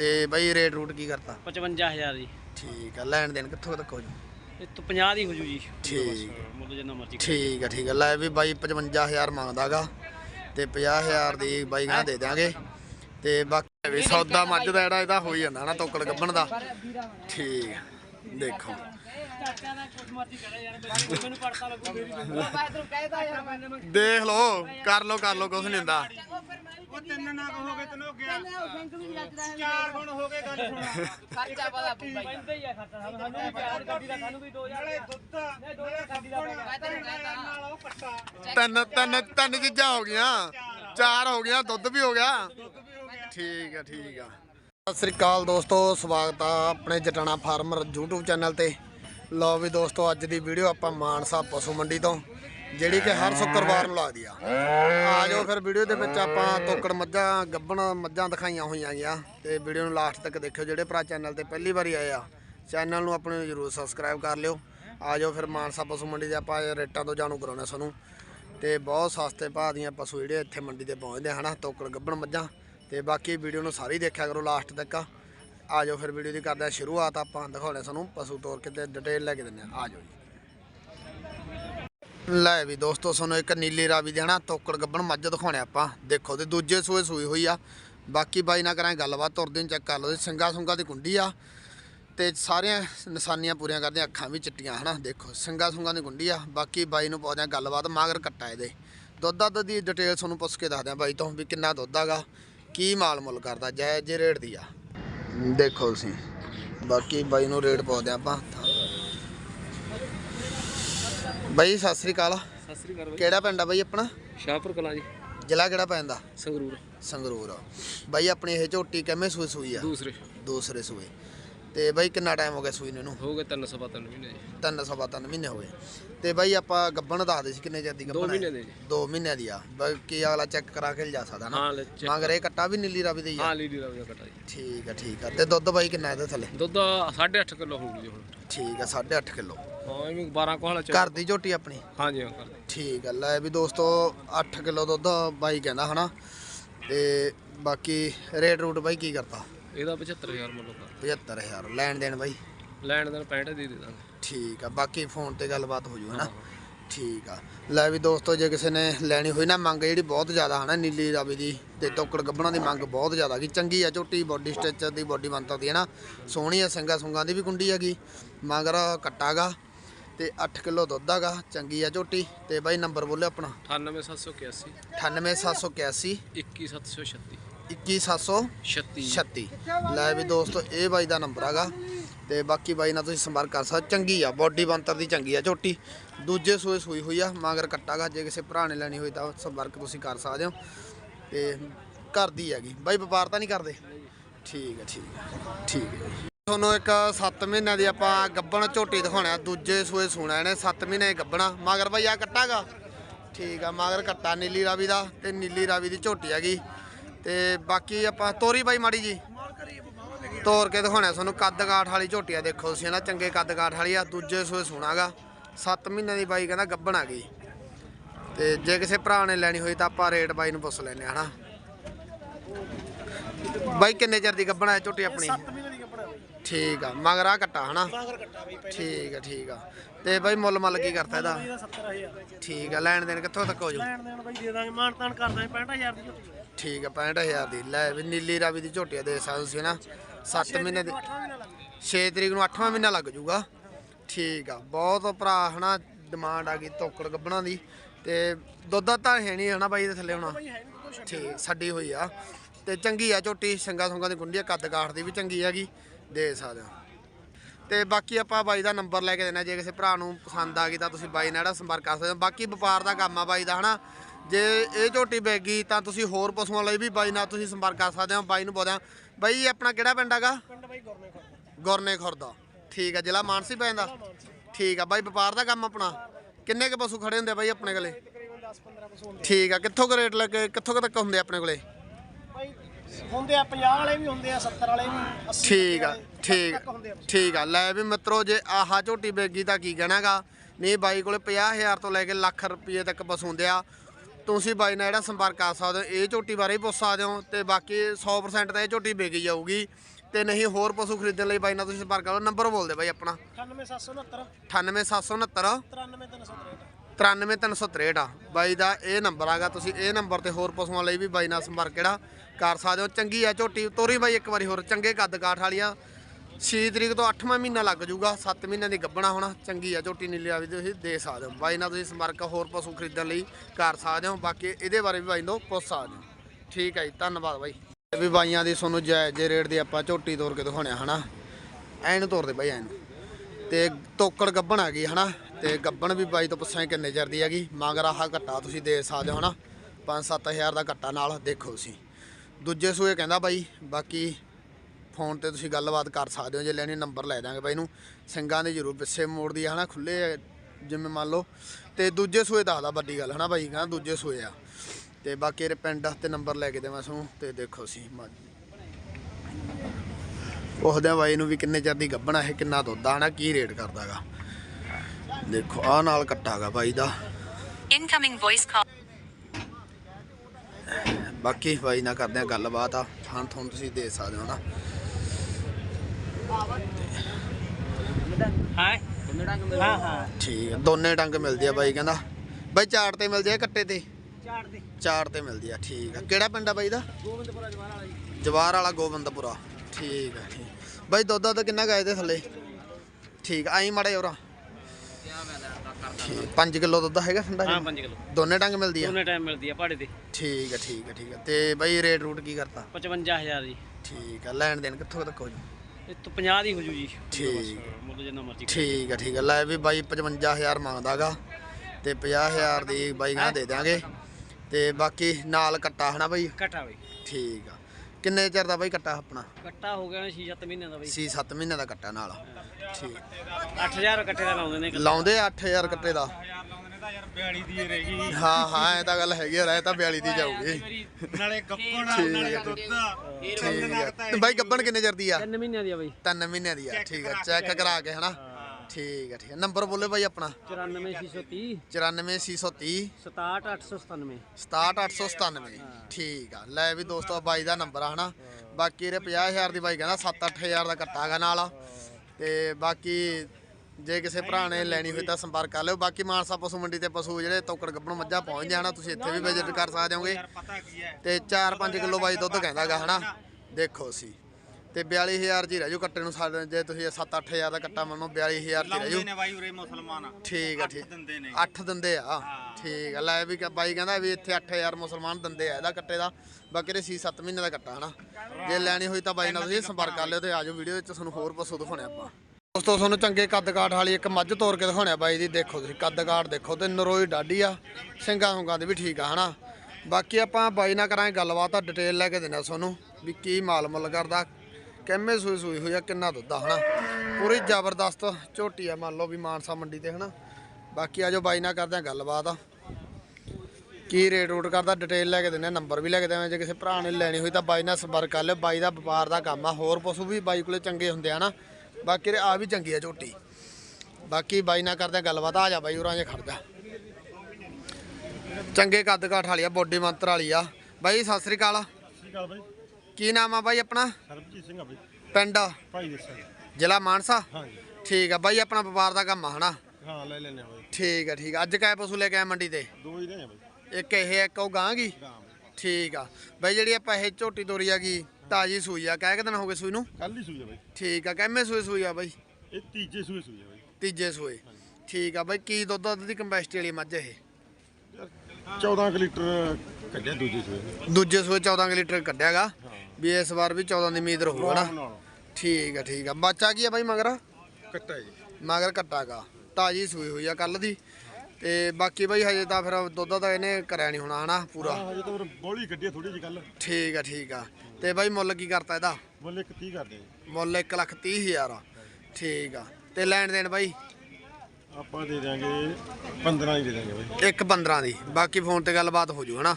ਤੇ ਬਾਈ rate route ਕੀ ਕਰਤਾ? 55000 ਜੀ। ਠੀਕ ਆ ਲੈਣ ਦੇਣ ਕਿੱਥੋਂ ਤੱਕ ਹੋ ਜੂ ਇਹ ਤੋਂ 50 ਦੀ ਹੋ ਜੂ। ਜੀ ਠੀਕ। ਮੁੱਲ ਜਿੰਨਾ ਮਰਜ਼ੀ ਠੀਕ ਆ ਠੀਕ ਆ ਲੈ ਵੀ ਬਾਈ 55000 ਮੰਗਦਾਗਾ ਤੇ 50000 ਦੀ ਬਾਈ ਕਹਿੰਦਾ ਦੇ ਦਿਆਂਗੇ ਤੇ ਬਾਕੀ ਵੀ ਸੌਦਾ ਮੱਝ ਦਾ ਜਿਹੜਾ ਇਹਦਾ ਹੋ ਹੀ ਜਾਂਦਾ ਨਾ ਤੋਕੜ ਗੱਬਣ ਦਾ। ਠੀਕ ਆ, ਦੇਖੋ ਚਾਚਾ ਦਾ ਕੁਝ ਮਰਜ਼ੀ ਕਰੇ ਯਾਰ ਮੈਨੂੰ ਪੜਤਾ ਲੱਗੂ ਮੇਰੀ ਦੇਖ ਲਓ ਕਰ ਲਓ ਕਰ ਲਓ ਕੁਛ ਨਹੀਂ ਹੁੰਦਾ। ਉਹ ਤਿੰਨ ਨਾ ਹੋ ਗਏ ਤੈਨੂੰ ਗਿਆ। ਚਾਰ ਹੁਣ ਹੋ ਗਏ ਗੱਲ ਸੁਣ। ਪੈਂਦਾ ਹੀ ਆ। ਖਰਚਾ ਸਾਨੂੰ ਵੀ ਗੱਡੀ ਦਾ ਸਾਨੂੰ ਵੀ 2000 ਨਾਲੇ ਦੁੱਧ ਨਾਲੇ ਗੱਡੀ ਦਾ ਨਾਲ ਉਹ ਤਿੰਨ ਤਿੰਨ ਤਿੰਨ ਚੀਜ਼ਾਂ ਹੋ ਗਈਆਂ। ਚਾਰ। ਹੋ ਗਈਆਂ ਦੁੱਧ ਵੀ ਹੋ ਗਿਆ। ਠੀਕ ਆ ਠੀਕ ਆ। ਸਤਿ ਸ੍ਰੀ ਅਕਾਲ ਦੋਸਤੋ, ਸਵਾਗਤ ਆ ਆਪਣੇ ਜਟਾਣਾ ਫਾਰਮਰ YouTube ਚੈਨਲ ਤੇ। ਲਓ ਵੀ ਦੋਸਤੋ, ਅੱਜ ਦੀ ਵੀਡੀਓ ਆਪਾਂ ਮਾਨਸਾ ਪਸ਼ੂ ਮੰਡੀ ਤੋਂ, ਜਿਹੜੀ ਕਿ ਹਰ ਸ਼ੁੱਕਰਵਾਰ ਨੂੰ ਲੱਗਦੀ ਆ। ਆ ਜਾਓ ਫਿਰ ਵੀਡੀਓ ਦੇ ਵਿੱਚ ਆਪਾਂ ਤੋਕੜ ਮੱਝਾਂ, ਗੱਬਣ ਮੱਝਾਂ ਦਿਖਾਈਆਂ ਹੋਈਆਂ ਗਿਆ। ਤੇ ਵੀਡੀਓ ਨੂੰ ਲਾਸਟ ਤੱਕ ਦੇਖਿਓ, ਜਿਹੜੇ ਭਰਾ ਚੈਨਲ ਤੇ ਪਹਿਲੀ ਵਾਰੀ ਆਏ ਆ, ਚੈਨਲ ਨੂੰ ਆਪਣੇ ਜਰੂਰ ਸਬਸਕ੍ਰਾਈਬ ਕਰ ਲਿਓ। ਆ ਜਾਓ ਫਿਰ ਮਾਨਸਾ ਪਸ਼ੂ ਮੰਡੀ ਦੇ ਆਪਾਂ ਰੇਟਾਂ ਤੋਂ ਜਾਣੂ ਕਰਾਉਣਾ ਸਾਨੂੰ ਤੇ ਬਹੁਤ ਸਸਤੇ ਭਾਅ ਦੀਆਂ ਪਸ਼ੂ ਜਿਹੜੇ ਇੱਥੇ ਮੰਡੀ ਤੇ ਪਹੁੰਚਦੇ ਹਨਾ, ਤੋਕੜ, ਗੱਬਣ ਮੱਝਾਂ। ਤੇ ਬਾਕੀ ਵੀਡੀਓ ਨੂੰ ਸਾਰੀ ਦੇਖਿਆ ਕਰੋ ਲਾਸਟ ਤੱਕ। ਆ ਜਾਓ ਫਿਰ ਵੀਡੀਓ ਦੀ ਕਰਦੇ ਆ ਸ਼ੁਰੂਆਤ, ਆਪਾਂ ਦਿਖਾਉਣੇ ਸਾਨੂੰ ਪਸ਼ੂ ਤੋਰ ਕੇ ਤੇ ਡਿਟੇਲ ਲੈ ਕੇ ਦਿੰਦੇ ਆ ਆ ਜਾਓ ਜੀ। ਲੈ ਵੀ ਦੋਸਤੋ ਸਾਨੂੰ ਇੱਕ ਨੀਲੀ ਰਾਵੀ ਦੇ ਹਨਾ, ਤੋਕੜ ਗੱਬਣ ਮੱਝ ਦਿਖਾਉਣੇ ਆਪਾਂ। ਦੇਖੋ ਤੇ ਦੂਜੇ ਸੂਏ ਸੂਈ ਹੋਈ ਆ। ਬਾਕੀ ਬਾਈ ਨਾਲ ਕਰਾਂ ਗੱਲਬਾਤ ਤੁਰਦੇ ਨੂੰ ਚੈੱਕ ਕਰ ਲਓ। ਸਿੰਗਾ ਸੁੰਗਾ ਦੀ ਕੁੰਡੀ ਆ। ਤੇ ਸਾਰੀਆਂ ਨਿਸ਼ਾਨੀਆਂ ਪੂਰੀਆਂ ਕਰਦੇ ਅੱਖਾਂ ਵੀ ਚਿੱਟੀਆਂ, ਹਨਾ। ਦੇਖੋ ਸਿੰਗਾ ਸੁੰਗਾ ਦੀ ਗੁੰਡੀ ਆ। ਬਾਕੀ ਬਾਈ ਨੂੰ ਪੁੱਛਦੇ ਆ ਗੱਲਬਾਤ, ਮਾਗਰ ਕੱਟਾ ਇਹਦੇ। ਦੁੱਧ ਦੱਧ ਦੀ ਡਿਟੇਲ ਤੁਹਾਨੂੰ ਪੁੱਛ ਕੇ ਦੱਸਦੇ ਆ ਬਾਈ ਤੋਂ ਵੀ ਕਿੰਨਾ ਦੁੱਧ ਆਗਾ ਕੀ ਮਾਲ ਮੁੱਲ ਕਰਦਾ ਜੈ ਜੇ ਰੇਟ ਦੀ ਆ? ਦੇਖੋ ਤੁਸੀਂ ਬਾਕੀ ਬਾਈ ਨੂੰ ਰੇਟ ਪੁੱਛਦੇ ਆ ਆਪਾਂ ਬਾਈ ਸਤਿ ਸ੍ਰੀ ਅਕਾਲ। ਸਤਿ ਸ੍ਰੀ ਅਕਾਲ ਕਿਹੜਾ ਪਿੰਡ ਆ ਬਾਈ ਆਪਣਾ? ਸ਼ਾਹਪੁਰ ਕਲਾਂ ਜੀ। ਜ਼ਿਲ੍ਹਾ ਕਿਹੜਾ ਪੈਂਦਾ? ਸੰਗਰੂਰ। ਸੰਗਰੂਰ। ਬਾਈ ਆਪਣੀ ਇਹ ਝੋਟੀ ਕਿਵੇਂ ਸੂਈ ਸੂਈ ਆ? ਦੂਸਰੇ। ਦੂਸਰੇ ਸੂਏ। ਤੇ ਬਾਈ ਕਿੰਨਾ ਟਾਈਮ ਹੋ ਗਿਆ ਸੂਈ ਨੂੰ ਇਹਨੂੰ? ਹੋ ਗਏ 307 ਮਹੀਨੇ ਜੀ। ਤਿੰਨ ਸਵਾ ਤਿੰਨ ਮਹੀਨੇ ਹੋ ਗਏ। ਤੇ ਬਾਈ ਆਪਾਂ ਗੱਬਣ ਦੱਸਦੇ ਸੀ ਕਿੰਨੇ ਚਿਰ ਦੀ ਗੱਬਣ ਦੋ ਮਹੀਨੇ ਦੀ ਜੀ। 2 ਮਹੀਨਿਆਂ ਦੀ ਆ। ਬਾਕੀ ਅਗਲਾ ਚੈੱਕ ਕਰਾ ਕੇ ਲਿਜਾ ਸਕਦਾ ਨਾ। ਹਾਂ ਲੈ check- ਮਗਰ ਇਹ ਕੱਟਾ ਵੀ ਨੀਲੀ ਰਾਵੀ ਦੀ ਆ? ਹਾਂ ਲੀਡੀ ਦਾ ਵੀ ਕਟਾ ਜੀ। ਠੀਕ ਆ ਠੀਕ ਆ। ਤੇ ਦੁੱਧ ਬਾਈ ਕਿੰਨਾ ਇਹਦੇ ਥੱਲੇ? ਦੁੱਧ 8.5 ਕਿਲੋ ਹੋਊਗੀ ਜੀ ਹੁਣ। ਠੀਕ ਆ 8.5 ਕਿਲੋ। ਹਾਂ ਐਵੇਂ 12 ਕੋਹਲਾ ਚ ਘਰ ਦੀ ਝੋਟੀ ਆਪਣੀ? ਹਾਂ ਜੀ ਹਾਂ ਕਰ ਠੀਕ ਆ ਲੈ ਵੀ ਦੋਸਤੋ 8 ਕਿਲੋ ਦੁੱਧ ਬਾਈ ਕਹਿੰਦਾ ਹਨਾ। ਤੇ ਬਾਕੀ ਰੇਟ ਰੂਟ ਬਾਈ ਕੀ ਕਰਤਾ? ਇਹਦਾ 75000 ਮੁੱਲ ਕਰ 75000 ਲੈਣ ਦੇਣ ਬਾਈ? ਲੈਣ ਦੇਣ 65 ਦੇ ਦੇ ਦਾਂਗੇ। ਠੀਕ ਆ ਬਾਕੀ ਫੋਨ ਤੇ ਗੱਲਬਾਤ ਹੋ ਜੂ ਹਨਾ? ਠੀਕ ਆ। ਲੈ ਵੀ ਦੋਸਤੋ ਜੇ ਕਿਸੇ ਨੇ ਲੈਣੀ ਹੋਈ ਨਾ ਮੰਗ ਜਿਹੜੀ ਬਹੁਤ ਜ਼ਿਆਦਾ ਹਨਾ ਨੀਲੀ ਰਾਵੀ ਦੀ ਤੇ ਟੋਕੜ ਗੱਬਣਾ ਦੀ ਮੰਗ ਬਹੁਤ ਜ਼ਿਆਦਾ ਕੀ ਚੰਗੀ ਆ ਝੋਟੀ ਬੋਡੀ ਸਟ੍ਰਕਚਰ ਦੀ ਬੋਡੀ ਬਣਤਾ ਦੀ ਹੈ ਨਾ ਸੋਹਣੀ ਆ ਸਿੰਘਾ ਸੁੰਗਾ ਦੀ ਵੀ ਕੁੰਡੀ ਹੈਗੀ ਮਗਰ ਕੱਟਾਗਾ ਤੇ 8 ਕਿਲੋ ਦੁੱਧ ਹੈਗਾ ਚੰਗੀ ਆ ਝੋਟੀ ਤੇ ਬਾਈ ਨੰਬਰ ਬੋਲਿਓ ਆਪਣਾ। 98781 98781 21736 21736 36 ਲੈ ਵੀ ਦੋਸਤੋ ਇਹ ਬਾਈ ਦਾ ਨੰਬਰ ਹੈਗਾ। ਤੇ ਬਾਕੀ ਬਾਈ ਨਾਲ ਤੁਸੀਂ ਸੰਪਰਕ ਕਰ ਸਕਦੇ ਚੰਗੀ ਆ ਬੋਡੀ ਬੰਤਰ ਦੀ ਚੰਗੀ ਆ ਝੋਟੀ। ਦੂਜੇ ਸੂਏ ਸੂਈ ਹੋਈ ਆ ਮਗਰ ਕੱਟਾਗਾ ਜੇ ਕਿਸੇ ਭਰਾ ਨੇ ਲੈਣੀ ਹੋਈ ਤਾਂ ਸੰਪਰਕ ਤੁਸੀਂ ਕਰ ਸਕਦੇ ਹੋ। ਤੇ ਘਰ ਦੀ ਹੈਗੀ। ਬਾਈ ਵਪਾਰ ਤਾਂ ਨਹੀਂ ਕਰਦੇ? ਠੀਕ ਹੈ ਠੀਕ ਹੈ ਠੀਕ ਹੈ। ਤੁਹਾਨੂੰ ਇੱਕ 7 ਮਹੀਨਿਆਂ ਦੀ ਆਪਾਂ ਗੱਬਣ ਝੋਟੀ ਦਿਖਾਉਣਾ। ਦੂਜੇ ਸੂਏ ਸੁਣਾ ਇਹਨੇ 7 ਮਹੀਨੇ ਗੱਬਣਾ। ਮਗਰ ਬਾਈ ਆ ਕੱਟਾਗਾ ਠੀਕ ਆ ਮਗਰ ਕੱਟਾ ਨੀਲੀ ਰਾਵੀ ਦਾ ਤੇ ਨੀਲੀ ਰਾਵੀ ਦੀ ਝੋਟੀ ਹੈਗੀ। ਤੇ ਬਾਕੀ ਆਪਾਂ ਤੋਰੀ ਬਾਈ ਮਾੜੀ ਜੀ। ਤੋਰ ਕੇ ਦਿਖਾਉਣਾ ਤੁਹਾਨੂੰ ਕੱਦ ਕਾਠ ਵਾਲੀ ਝੋਟੀ ਆ ਦੇਖੋ ਤੁਸੀਂ ਨਾ ਚੰਗੇ ਕੱਦ ਕਾਠ ਵਾਲੀ ਆ, ਦੂਜੇ ਸੂਏ ਸੁਣਾਗਾ 7 ਮਹੀਨੇ ਦੀ ਬਾਈ ਕਹਿੰਦਾ ਗੱਬਣ ਆ ਗਈ। ਤੇ ਜੇ ਕਿਸੇ ਭਰਾ ਨੇ ਲੈਣੀ ਹੋਈ ਤਾਂ ਆਪਾਂ ਰੇਟ ਬਾਈ ਨੂੰ ਪੁੱਛ ਲੈਨੇ ਆ ਹਨਾ। ਬਾਈ ਕਿੰਨੇ ਚਿਰ ਦੀ ਗੱਬਣ ਆ ਝੋਟੀ ਆਪਣੀ? ਠੀਕ ਆ ਮਗਰ ਕੱਟਾ ਹਨਾ? ਮਾਗਰ ਕੱਟਾ ਬਈ ਪਹਿਲੇ ਠੀਕ ਆ ਠੀਕ ਆ। ਤੇ ਬਾਈ ਮੁੱਲ ਮੱਲ ਕੀ ਕਰਤਾ ਇਹਦਾ? ਇਹਦਾ 70000 ਠੀਕ ਆ ਲੈਣ ਦੇਣ ਕਿੱਥੋਂ ਤੱਕ ਹੋ ਜੂ? ਲੈਣ ਦੇਣ ਬਈ ਦੇ ਦਾਂਗੇ ਮਾਨ ਤਾਨ ਕਰ ਦਾਂਗੇ 65000 ਦੀ ਝੋਟੀ ਠੀਕ ਆ 65000 ਦੀ। ਲੈ ਵੀ ਨੀਲੀ ਰਾਵੀ ਦੀ ਝੋਟੀ ਆ ਦੇ ਸਕਦੇ ਤੁਸੀਂ ਨਾ 7 ਮਹੀਨੇ ਦੀ 8ਵਾਂ ਮਹੀਨਾ ਲੱਗ 6 ਤਰੀਕ ਨੂੰ 8ਵਾਂ ਮਹੀਨਾ ਲੱਗ ਜੂਗਾ। ਠੀਕ ਆ ਬਹੁਤ ਭਰਾ ਹਨਾ ਡਿਮਾਂਡ ਆ ਗਈ ਤੋਕੜ ਗੱਬਣਾ ਦੀ। ਤੇ ਦੁੱਧ ਤਾਂ ਹੈ ਨਹੀਂ ਹਨਾ ਬਾਈ ਦੇ ਥੱਲੇ ਹੋਣਾ? ਬਈ ਹੈ ਨਹੀਂ ਕੁਛ ਠੀਕ ਛੱਡੀ ਹੋਈ ਆ। ਤੇ ਚੰਗੀ ਆ ਝੋਟੀ ਸੰਗਾ ਸੰਗਾ ਦੀ ਗੁੰਡੀ ਆ ਕੱਦ ਕਾਠ ਦੀ ਵੀ ਚੰਗੀ ਹੈਗੀ। ਦੇ ਸਕਦੇ ਹੋ। ਤੇ ਬਾਕੀ ਆਪਾਂ ਬਾਈ ਦਾ ਨੰਬਰ ਲੈ ਕੇ ਦੇਣਾ ਜੇ ਕਿਸੇ ਭਰਾ ਨੂੰ ਪਸੰਦ ਆ ਗਈ ਤਾਂ ਤੁਸੀਂ ਬਾਈ ਨਾਲ ਜਿਹੜਾ ਸੰਪਰਕ ਕਰ ਸਕਦੇ ਹੋ। ਬਾਕੀ ਵਪਾਰ ਦਾ ਕੰਮ ਆ ਬਾਈ ਦਾ ਹਨਾ। ਜੇ ਇਹ ਝੋਟੀ ਵਿਕ ਗਈ ਤਾਂ ਤੁਸੀਂ ਹੋਰ ਪਸ਼ੂਆਂ ਲਈ ਵੀ ਬਾਈ ਨਾਲ ਤੁਸੀਂ ਸੰਪਰਕ ਕਰ ਸਕਦੇ ਹੋ। ਬਾਈ ਨੂੰ ਹਾਂ ਬਾਈ ਆਪਣਾ ਕਿਹੜਾ ਪਿੰਡ ਹੈਗਾ? ਪਿੰਡ ਬਈ ਗੁਰਨੇ ਖੜਦਾ ਗੁਰਨੇ ਖੁਰਦਾ। ਠੀਕ ਆ ਜ਼ਿਲ੍ਹਾ ਮਾਨਸੀ ਪੈਂਦਾ ਠੀਕ ਆ ਬਾਈ ਵਪਾਰ ਦਾ ਕੰਮ ਆਪਣਾ? ਕਿੰਨੇ ਕ ਪਸ਼ੂ ਖੜੇ ਹੁੰਦੇ ਬਾਈ ਆਪਣੇ ਕੋਲੇ? ਤਕਰੀਬਨ 10 15 ਪਸ਼ੂ ਹੁੰਦੇ ਠੀਕ ਆ ਕਿੱਥੋਂ ਕੁ ਰੇਟ ਲੱਗੇ ਕਿੱਥੋਂ ਕੁ ਤੱਕ ਹੁੰਦੇ ਆਪਣੇ ਕੋਲੇ? ਹੁੰਦੇ ਆ 50 ਵਾਲੇ ਵੀ ਹੁੰਦੇ ਆ 70 ਵਾਲੇ ਵੀ 80 ਠੀਕ ਆ ਠੀਕ। ਠੀਕ ਆ ਲੈ ਵੀ ਮਿੱਤਰੋ ਜੇ ਆਹਾ ਝੋਟੀ ਵੇਗੀ ਤਾਂ ਕੀ ਕਹਿਣਾਗਾ? ਨਹੀਂ ਬਾਈ ਕੋਲੇ 50000 ਤੋਂ ਲੈ ਕੇ ਲੱਖ ਰੁਪਏ ਤੱਕ ਪਸ਼ੂ ਹੁੰਦੇ ਆ। ਤੁਸੀਂ ਬਾਈ ਨਾਲ ਜਿਹੜਾ ਸੰਪਰਕ ਕਰ ਸਕਦੇ ਹੋ ਇਹ ਝੋਟੀ ਬਾਰੇ ਪੁੱਛ ਸਕਦੇ ਹੋ ਤੇ ਬਾਕੀ 100% ਤਾਂ ਇਹ ਝੋਟੀ ਵਿਕੀ ਜਾਊਗੀ। ਤੇ ਨਹੀਂ ਹੋਰ ਪਸ਼ੂ ਖਰੀਦਣ ਲਈ ਬਾਈ ਨਾਲ ਤੁਸੀਂ ਸੰਪਰਕ ਕਰੋ ਨੰਬਰ ਬੋਲ ਦੇ ਬਾਈ ਆਪਣਾ। 98769 98769 93363 93363 ਬਾਈ ਦਾ ਇਹ ਨੰਬਰ ਆਗਾ ਤੁਸੀਂ ਇਹ ਨੰਬਰ ਤੇ ਹੋਰ ਪਸ਼ੂਆਂ ਲਈ ਵੀ ਬਾਈ ਨਾਲ ਸੰਪਰਕ ਜਿਹੜਾ ਕਰ ਸਕਦੇ ਹੋ। ਚੰਗੀ ਆ ਝੋਟੀ, ਤੋਰੀ ਬਾਈ ਇੱਕ ਵਾਰੀ ਹੋਰ, ਚੰਗੇ ਕੱਦ ਕਾਠ ਵਾਲੀਆਂ। 6 ਤਰੀਕ ਤੋਂ 8ਵਾਂ ਮਹੀਨਾ ਲੱਗ ਜਾਊਗਾ 7 ਮਹੀਨਿਆਂ ਦੀ ਗੱਭਣਾ ਹੋਣਾ, ਚੰਗੀ ਆ ਝੋਟੀ, ਨੀਲੀ ਆ ਵੀ ਤੁਸੀਂ ਦੇ ਸਕਦੇ ਹੋ। ਬਾਈ ਨਾਲ ਤੁਸੀਂ ਸੰਪਰਕ ਹੋਰ ਪਸ਼ੂ ਖਰੀਦਣ ਲਈ ਕਰ ਸਕਦੇ ਹੋ, ਬਾਕੀ ਇਹਦੇ ਬਾਰੇ ਵੀ ਬਾਈ ਨੂੰ ਪੁੱਛ ਸਕਦੇ ਹੋ। ਠੀਕ ਹੈ ਜੀ, ਧੰਨਵਾਦ ਬਾਈ। ਵੀ ਬਾਈਆਂ ਦੀ ਤੁਹਾਨੂੰ ਜਾਇਜ਼ ਜੇ ਰੇਟ ਦੀ ਆਪਾਂ ਝੋਟੀ ਤੋਰ ਕੇ ਦਿਖਾਉਣੇ ਆ, ਹਨਾ? ਐਨ ਤੋਰਦੇ ਬਾਈ, ਐਨ। ਤੇ ਤੋਕੜ ਗੱਬਣ ਆ ਗਈ, ਹਨਾ? ਤੇ ਗੱਬਣ ਵੀ ਬਾਈ ਤੋਂ ਪੁੱਛਾਂ ਕਿੰਨੇ ਚਿਰ ਦੀ ਹੈਗੀ ਮੰਗ ਆਹ ਘੱਟਾ ਤੁਸੀਂ ਦੇ ਸਕਦੇ ਹੋ ਹਨਾ 5-7000 ਦਾ ਘੱਟਾ ਨਾਲ ਦੇਖੋ ਤੁਸੀਂ। ਦੂਜੇ ਸੂਏ ਕਹਿੰਦਾ ਬਾਈ, ਬਾਕੀ ਫੋਨ ਤੇ ਤੁਸੀਂ ਗੱਲਬਾਤ ਕਰ ਸਕਦੇ ਹੋ, ਜੇ ਲੈਣੀ ਨੰਬਰ ਲੈ ਦਾਂਗੇ ਬਾਈ ਨੂੰ। ਸਿੰਘਾਂ ਦੇ ਜ਼ਰੂਰ ਪਿੱਛੇ ਮੋੜਦੀ ਆ ਹਨਾ, ਖੁੱਲੇ ਜਿਵੇਂ ਮੰਨ ਲਓ। ਤੇ ਦੂਜੇ ਸੂਏ ਦੱਸਦਾ ਵੱਡੀ ਗੱਲ ਹਨਾ ਬਾਈ, ਕਹਿੰਦਾ ਦੂਜੇ ਸੂਏ ਆ। ਤੇ ਬਾਕੀ ਇਹਦੇ ਪਿੰਡ ਤੇ ਨੰਬਰ ਲੈ ਕੇ ਦੇਵਾਂ ਤੁਹਾਨੂੰ, ਤੇ ਦੇਖੋ ਸੀ ਮੱਝ ਉਹਦੇ ਬਾਈ ਨੂੰ ਵੀ ਕਿੰਨੇ ਚਿਰ ਦੀ ਗੱਭਣਾ ਇਹ ਕਿੰਨਾ ਦੁੱਧ ਆਣਾ ਕੀ ਰੇਟ ਕਰਦਾਗਾ। ਦੇਖੋ ਆਹ ਨਾਲ ਕੱਟਾਗਾ ਬਾਈ ਦਾ। Incoming voice call. ਬਾਕੀ ਬਾਈ ਨਾਲ ਕਰਦੇ ਆ ਗੱਲਬਾਤ ਆ ਥਾਂ ਥੋਂ ਤੁਸੀਂ ਦੇ ਸਕਦੇ ਹੋ ਨਾ। ਹਾਂ ਹਾਂ ਹਾਂ। ਠੀਕ ਆ ਦੋਨੇ ਡੰਗ ਮਿਲਦੇ ਆ ਬਾਈ ਕਹਿੰਦਾ। ਬਾਈ ਚਾਰ ਤੇ ਮਿਲਦੇ ਆ ਕੱਟੇ ਤੇ? ਦੇ ਚਾਰ ਤੇ ਮਿਲਦੀ ਆ ਠੀਕ ਆ। ਕਿਹੜਾ ਪਿੰਡ ਆ ਬਾਈ ਦਾ? ਗੋਬਿੰਦਪੁਰਾ ਜਵਾਨ ਵਾਲਾ ਜੀ। ਜਵਾਰ ਵਾਲਾ ਗੋਬਿੰਦਪੁਰਾ। ਠੀਕ ਆ ਠੀਕ। ਬਾਈ ਦੁੱਧ ਦੁੱਧ ਕਿੰਨਾ ਗਾਏ ਦੇ ਥੱਲੇ? ਠੀਕ ਆ, ਆਈ ਮਾੜੇ ਹੋਰਾ 5 ਕਿਲੋ ਦੁੱਧ ਹੈਗਾ ਠੰਡਾ ਹਾਂ ਜਿਹਾ? 5 ਕਿਲੋ। ਦੋਨੇ ਡੰਗ ਮਿਲਦੀ ਆ? ਦੋਨੇ ਟਾਈਮ ਮਿਲਦੀ ਆ ਪਹਾੜੇ ਤੇ। ਠੀਕ ਆ ਠੀਕ ਆ ਠੀਕ ਆ। ਤੇ ਬਾਈ ਰੇਟ ਰੂਟ ਕੀ ਕਰਤਾ? 55000 ਜੀ। ਠੀਕ ਆ ਲੈਣ ਦੇਣ ਕਿੱਥੋਂ ਤੱਕ ਹੋ ਜੂ? ਇਹ ਤੋਂ 50 ਦੀ ਹੋ ਜੂ ਜੀ। ਠੀਕ। ਮੁੱਲ ਜਿੰਨਾ ਮਰਜ਼ੀ ਠੀਕ ਆ ਠੀਕ ਆ। ਲੈ ਵੀ ਬਾਈ 55000 ਮੰਗਦਾਗਾ। ਤੇ 50000 ਦੀ ਬਾਈ ਗਾਂ ਦੇ ਦਾਂਗੇ ਤੇ ਬਾਕੀ ਨਾਲ ਕੱਟਾ ਹਨਾ ਬਾਈ? ਘਟਾ ਬਈ। ਠੀਕ ਆ। ਕਿੰਨੇ ਚਿਰ ਦਾ ਬਾਈ ਕੱਟਾ ਆਪਣਾ? ਕੱਟਾ ਹੋ ਗਿਆ 6-7 ਮਹੀਨਿਆਂ ਦਾ ਬਈ। 6-7 ਮਹੀਨੇ ਦਾ ਕੱਟਾ ਨਾਲ। ਠੀਕ। 8000 ਇਕੱਠੇ ਦਾ ਲਾਉਂਦੇ ਨੇ ਲਾਉਂਦੇ 8000 ਕੱਟੇ। ਦਾ ਯਾਰ ਲਾਉਂਦੇ ਨੇ ਤਾਂ ਯਾਰ 42 ਦੀ। ਰਹੇਗੀ ਹਾਂ ਹਾਂ ਇਹ ਤਾਂ ਗੱਲ ਹੈਗੀ ਆ ਰਹਿ ਤਾਂ 42 ਦੀ ਜਾਊਗੀ। ਨਾਲੇ ਗੱਪਣ ਠੀਕ ਨਾਲੇ ਆ। ਦੁੱਧ ਠੀਕ ਤੇ ਬਾਈ ਗੱਬਣ ਕਿੰਨੇ ਚਿਰ ਦੀ ਆ? 3 ਮਹੀਨਿਆਂ ਦੀ ਆ ਬਈ। 3 ਮਹੀਨਿਆਂ ਦੀ ਆ। ਠੀਕ ਆ ਚੈੱਕ ਕਰਾ ਕੇ ਹਨਾ? ਠੀਕ ਆ ਠੀਕ ਆ। ਨੰਬਰ ਬੋਲੇ ਬਾਈ ਆਪਣਾ। 94630 94630 67897 67897 ਠੀਕ ਆ। ਲੈ ਵੀ ਦੋਸਤੋ ਬਾਈ ਦਾ ਨੰਬਰ ਆ ਹਨਾ? ਬਾਕੀ ਇਹਦੇ 50000 ਦੀ ਬਾਈ ਕਹਿੰਦਾ 7-8000 ਦਾ ਕੱਟਾ ਗਾ ਨਾਲ ਤੇ ਬਾਕੀ ਜੇ ਕਿਸੇ ਭਰਾ ਨੇ ਲੈਣੀ ਹੋਈ ਤਾਂ ਸੰਪਰਕ ਕਰ ਲਿਓ। ਬਾਕੀ ਮਾਨਸਾ ਪਸ਼ੂ ਮੰਡੀ ਤੇ ਪਸ਼ੂ ਜਿਹੜੇ ਤੋਕੜ ਗੱਭਣ ਮੱਝਾਂ ਪਹੁੰਚ ਜਾਣਾ ਤੁਸੀਂ ਇੱਥੇ ਵੀ ਵਿਜ਼ਿਟ ਕਰ ਸਕਦੇ ਹੋਗੇ। ਹੈ ਤੇ 4-5 ਕਿਲੋ ਬਾਈ ਦੁੱਧ ਕਹਿੰਦਾਗਾ ਹਨਾ? ਦੇਖੋ ਸੀ। ਤੇ 42000 ਜੀ ਰਹਿ ਜੂ ਕੱਟੇ ਨੂੰ ਸਾਡੇ ਜੇ ਤੁਸੀਂ 7-8000 ਦਾ ਕੱਟਾ ਮੰਨੋ 42000 ਜੀ ਰਹਿ ਜੂ ਨੇ ਬਾਈ ਉਰੇ ਮੁਸਲਮਾਨ। ਠੀਕ ਆ ਠੀਕ। ਦਿੰਦੇ ਨੇ। 8 ਦਿੰਦੇ ਆ ਠੀਕ ਆ। ਲੈ ਵੀ ਬਾਈ ਕਹਿੰਦਾ ਵੀ ਇੱਥੇ 8000 ਮੁਸਲਮਾਨ ਦਿੰਦੇ ਆ ਇਹਦਾ ਕੱਟੇ ਦਾ ਬਾਕੀ ਦੇ 6-7 ਮਹੀਨੇ ਦਾ ਕੱਟਾ ਹਨਾ। ਜੇ ਲੈਣੀ ਹੋਈ ਤਾਂ ਬਾਈ ਨਾਲ ਤੁਸੀਂ ਸੰਪਰਕ ਕਰ ਲਿਓ ਤੇ ਆਜੋ ਵੀਡੀਓ ਵਿੱਚ ਤੁਹਾਨੂੰ ਹੋਰ ਪਸ਼ੂ ਦਿਖਾਉਣੇ ਆਪਾਂ। ਦੋਸਤੋ ਤੁਹਾਨੂੰ ਚੰਗੇ ਕੱਦ ਕਾਠ ਵਾਲੀ ਇੱਕ ਮੱਝ ਤੋਰ ਕੇ ਦਿਖਾਉਣੇ ਆ ਬਾਈ ਦੀ। ਦੇਖੋ ਤੁਸੀਂ ਕੱਦ ਕਾਠ ਦੇਖੋ ਤੇ ਨਰੋਈ ਡਾਡੀ ਆ ਸਿੰਘਾਂ ਹੁੰਗਾਂ ਦੀ ਵੀ ਠੀਕ ਆ ਹਨਾ। ਬਾਕੀ ਆਪਾਂ ਬਾਈ ਨਾਲ ਕਰਾਂਗੇ ਗੱਲਬਾਤ ਆ ਡਿਟੇਲ ਲੈ ਕੇ ਦੇਣਾ ਤੁਹਾਨੂੰ ਵੀ ਕੀ ਮਾਲ ਮੁੱਲ ਕਰਦਾ ਕਿੰਮੇ ਸੂਈ ਸੂਈ ਹੋਈ ਆ, ਕਿੰਨਾ ਦੁੱਧ ਆ ਹਨਾ? ਪੂਰੀ ਜ਼ਬਰਦਸਤ ਝੋਟੀ ਆ, ਮੰਨ ਲਓ ਵੀ ਮਾਨਸਾ ਮੰਡੀ ਤੇ ਹਨਾ? ਬਾਕੀ ਆਜੋ ਬਾਈ ਨਾਲ ਕਰਦੇ ਆ ਗੱਲਬਾਤ। ਆ ਕੀ ਰੇਟ ਰੂਟ ਕਰਦਾ ਡਿਟੇਲ ਲੈ ਕੇ ਦਿੰਦੇ ਨੰਬਰ ਵੀ ਲੈ ਕੇ ਦੇਵਾਂ ਜੇ ਕਿਸੇ ਭਰਾ ਨੇ ਲੈਣੀ ਹੋਈ ਤਾਂ ਬਾਈ ਨਾਲ ਸੰਪਰਕ ਕਰ ਲਿਓ। ਬਾਈ ਦਾ ਵਪਾਰ ਦਾ ਕੰਮ ਆ, ਹੋਰ ਪਸ਼ੂ ਵੀ ਬਾਈ ਕੋਲੇ ਚੰਗੇ ਹੁੰਦੇ ਆ ਨਾ ਬਾਕੀ ਆ ਵੀ ਚੰਗੀ ਆ ਝੋਟੀ। ਬਾਕੀ ਬਾਈ ਨਾਲ ਕਰਦੇ ਆ ਗੱਲਬਾਤ। ਆ ਜਾ ਬਾਈ ਉਰਾਂ ਜੇ ਖੜ ਚੰਗੇ ਕੱਦ ਕਾਠ ਵਾਲੀ ਆ, ਬੋਡੀ ਮੰਤਰ ਵਾਲੀ ਆ। ਬਾਈ, ਸਤਿ ਸ੍ਰੀ ਅਕਾਲ। ਸ੍ਰੀ ਅਕਾਲ ਬਾਈ। ਕੀ ਨਾਮ ਆ ਬਾਈ ਆਪਣਾ? ਸਰਬਜੀਤ ਸਿੰਘ ਆ ਬਾਈ। ਪਿੰਡ? ਭਾਈ ਦੱਸੋ ਜ਼ਿਲ੍ਹਾ ਮਾਨਸਾ? ਹਾਂ ਜੀ ਠੀਕ ਆ ਬਾਈ ਆਪਣਾ ਵਪਾਰ ਦਾ ਕੰਮ ਆ ਹਨਾ? ਹਾਂ ਲੈ ਲੈਨੇ ਆ ਬਾਈ। ਠੀਕ ਆ ਠੀਕ ਆ। ਅੱਜ ਕਾਇ ਪਸ਼ੂ ਲੈ ਕੇ ਆਏ ਮੰਡੀ ਤੇ? ਦੋ ਹੀ ਰਹੇ ਆ ਬਾਈ। ਇੱਕ ਇਹ ਇੱਕ ਉਹ ਗਾਂ ਗੀ ਠੀਕ ਆ। ਬਾਈ ਜਿਹੜੀ ਆਪਾਂ ਇਹ ਝੋਟੀ ਤੋਰੀ ਆਗੀ ਤਾਜੀ ਸੂਈ ਆ। ਕਹਿ ਕਿ ਦਿਨ ਹੋ ਗਏ ਸੂਈ ਨੂੰ? ਕੱਲ ਹੀ ਸੂਈ ਆ ਬਾਈ। ਠੀਕ ਆ। ਕਿੰਮੇ ਸੂਈ ਸੂਈ ਆ ਬਾਈ? ਇਹ ਤੀਜੇ ਸੂਏ ਸੂਈ ਆ ਬਾਈ। ਤੀਜੇ ਸੂਏ। ਠੀਕ ਆ ਬਾਈ ਕੀ ਦੁੱਧ ਦੁੱਧ ਦੀ ਕੰਪੈਸਟੀ ਵਾਲੀ ਮੱਝ ਇਹ? ਯਾਰ 14 ਕੁ ਲੀਟਰ ਕੱਢਿਆ ਦੂਜੇ ਸੂਏ। ਦੂਜੇ ਸੂਏ 14 ਕੁ ਲੀਟਰ ਕੱਢਿਆਗਾ ਵੀ ਇਸ ਵਾਰ ਵੀ 14 ਦੀ ਉਮੀਦ ਰਹੂਗਾ ਨਾ ਆਰਾਮ ਨਾਲ। ਠੀਕ ਆ ਠੀਕ ਆ। ਬੱਚਾ ਕੀ ਆ ਬਾਈ ਮਗਰ? ਕੱਟਾ ਜੀ। ਮਗਰ ਕੱਟਾਗਾ ਤਾਜੀ ਸੂਈ ਹੋਈ ਆ ਕੱਲ ਦੀ। ਤੇ ਬਾਕੀ ਬਾਈ ਹਜੇ ਤਾਂ ਫਿਰ ਦੁੱਧ ਤਾਂ ਇਹਨੇ ਕਰਿਆ ਨਹੀਂ ਹੋਣਾ ਹਨਾ ਪੂਰਾ? ਹਜੇ ਤਾਂ ਬੋਲੀ ਕੱਢੀ ਥੋੜੀ ਜਿਹੀ ਕੱਲ ਠੀਕ ਆ ਠੀਕ ਆ। ਤੇ ਬਾਈ ਮੁੱਲ ਕੀ ਕਰਤਾ ਇਹਦਾ? ਬੋਲੇ ਇੱਕ 30 ਕਰਦੇ ਮੁੱਲ 1 ਲੱਖ 30 ਹਜ਼ਾਰ ਠੀਕ ਆ। ਤੇ ਲੈਣ ਦੇਣ ਬਾਈ? ਆਪਾਂ ਦੇ ਦਿਆਂਗੇ 15 ਹੀ ਦੇ ਦਿਆਂਗੇ ਬਾਈ। ਇੱਕ 15 ਦੀ। ਬਾਕੀ ਫੋਨ ਤੇ ਗੱਲਬਾਤ ਹੋ ਜੂ ਹਨਾ?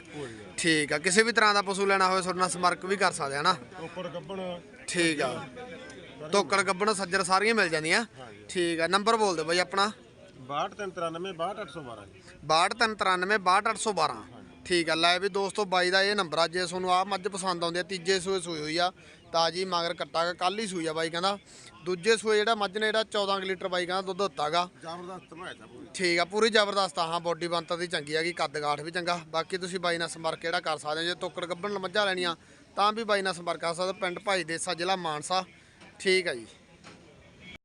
ਠੀਕ ਆ ਕਿਸੇ ਵੀ ਤਰ੍ਹਾਂ ਦਾ ਪਸ਼ੂ ਲੈਣਾ ਹੋਵੇ ਤੁਹਾਡੇ ਨਾਲ ਸੰਪਰਕ ਵੀ ਕਰ ਸਕਦੇ ਆ ਨਾ ਉੱਪਰ ਗੱਬਣ ਠੀਕ ਆ। ਤੋਕੜ ਗੱਬਣ ਸੱਜਰ ਸਾਰੀਆਂ ਮਿਲ ਜਾਂਦੀਆਂ। ਠੀਕ ਆ ਨੰਬਰ ਬੋਲ ਦਿਓ ਬਾਈ ਆਪਣਾ। 6293 62812 ਜੀ 6293 62812 ਠੀਕ ਆ ਲੈ ਵੀ ਦੋਸਤੋ ਬਾਈ ਦਾ ਇਹ ਨੰਬਰ ਆ ਜੇ ਤੁਹਾਨੂੰ ਆ ਮੱਝ ਪਸੰਦ ਆਉਂਦੀ ਆ ਤੀਜੇ ਸੂਏ ਸੂਈ ਹੋਈ ਆ ਤਾਜੀ ਮਗਰ ਕੱਟਾ ਕੱਲ ਹੀ ਸੂਈ ਆ ਬਾਈ ਕਹਿੰਦਾ। ਦੂਜੇ ਸੂਏ ਜਿਹੜਾ ਮੱਝ ਨੇ ਜਿਹੜਾ 14 ਕੁ ਲੀਟਰ ਬਾਈ ਕਹਿੰਦਾ ਦੁੱਧ ਦਿੱਤਾਗਾ। ਜ਼ਬਰਦਸਤ ਮੈਂ ਤਾਂ ਪੂਰੀ। ਠੀਕ ਆ ਪੂਰੀ ਜ਼ਬਰਦਸਤ ਆ ਹਾਂ ਬੋਡੀ ਬੰਤਰ ਦੀ ਚੰਗੀ ਹੈਗੀ ਕੱਦ ਕਾਠ ਵੀ ਚੰਗਾ। ਬਾਕੀ ਤੁਸੀਂ ਬਾਈ ਨਾਲ ਸੰਪਰਕ ਕਿਹੜਾ ਕਰ ਸਕਦੇ ਹੋ ਜੇ ਤੋਕੜ ਗੱਬਣ ਮੱਝਾਂ ਲੈਣੀਆਂ ਤਾਂ ਵੀ ਬਾਈ ਨਾਲ ਸੰਪਰਕ ਕਰ ਸਕਦੇ। ਪਿੰਡ ਭਾਈ ਦੇਸਾ ਜ਼ਿਲ੍ਹਾ ਮਾਨਸਾ। ਠੀਕ ਆ ਜੀ।